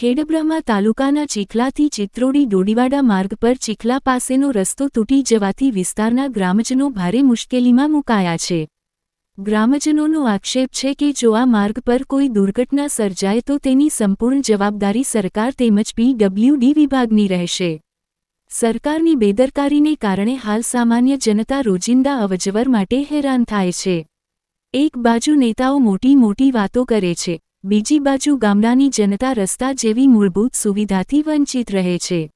ખેડબ્રહ્મા તાલુકાના ચીખલાથી ચિત્રોડી ડોડીવાડા માર્ગ પર ચીખલા પાસેનો રસ્તો તૂટી જવાથી વિસ્તારના ગ્રામજનો ભારે મુશ્કેલીમાં મુકાયા છે. ગ્રામજનોનો આક્ષેપ છે કે જો આ માર્ગ પર કોઈ દુર્ઘટના સર્જાય તો તેની સંપૂર્ણ જવાબદારી સરકાર તેમજ પીડબ્લ્યુડી વિભાગની રહેશે. સરકારની બેદરકારીને કારણે હાલ સામાન્ય જનતા રોજિંદા અવજવર માટે હેરાન થાય છે. એક બાજુ નેતાઓ મોટી મોટી વાતો કરે છે. બીજી બાજુ ગામડાની જનતા રસ્તા જેવી મૂળભૂત સુવિધાથી વંચિત રહે છે.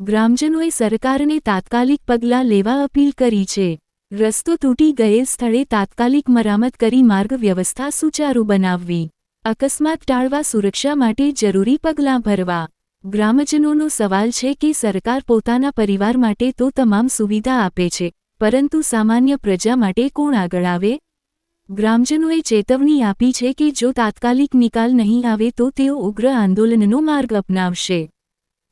ગ્રામજનોએ સરકારને તાત્કાલિક પગલાં લેવા અપીલ કરી છે. રસ્તો તૂટી ગયેલ સ્થળે તાત્કાલિક મરામત કરી માર્ગ વ્યવસ્થા સુચારુ બનાવવી. અકસ્માત ટાળવા સુરક્ષા માટે જરૂરી પગલાં ભરવા. ગ્રામજનોનો સવાલ છે કે સરકાર પોતાના પરિવાર માટે તો તમામ સુવિધા આપે છે, પરંતુ સામાન્ય પ્રજા માટે કોણ આગળ આવે? ગ્રામજનોએ ચેતવણી આપી છે કે જો તાત્કાલિક નિકાલ નહીં આવે તો તેઓ ઉગ્ર આંદોલનનો માર્ગ અપનાવશે.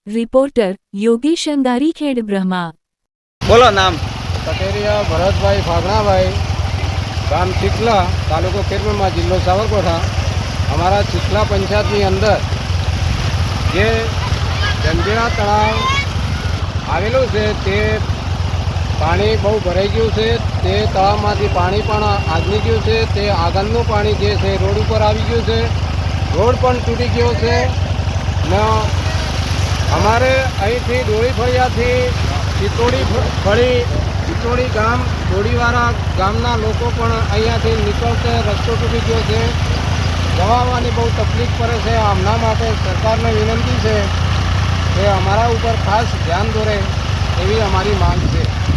રિપોર્ટર યોગેશ અંગારી ખેડબ્રહ્મા બોલો નામ. કટેરિયા ભરતભાઈ ફાગણાભાઈ ગામ ચીખલા તાલુકો ખેરબરમાં જિલ્લો સાવરકોઠા. અમારા ચીખલા પંચાયતની અંદર જે જંજીરા તળાવ આવેલું છે તે પાણી બહુ ભરાઈ ગયું છે. તે તળાવમાંથી પાણી પણ આગળી ગયું છે. તે આગળનું પાણી જે છે રોડ ઉપર આવી ગયું છે. રોડ પણ તૂટી ગયો છે. ને, અમારે અહીંથી ડોળી ફળિયાથી ચિત્તોડી ફળી ચિત્તોડી ગામ ડોળીવાળા ગામના લોકો પણ અહીંયાથી નીકળશે રસ્તો તૂટી ગયો છે. જવા બહુ તકલીફ પડે છે. આમના માટે સરકારને વિનંતી છે કે અમારા ઉપર ખાસ ધ્યાન દોરે એવી અમારી માંગ છે.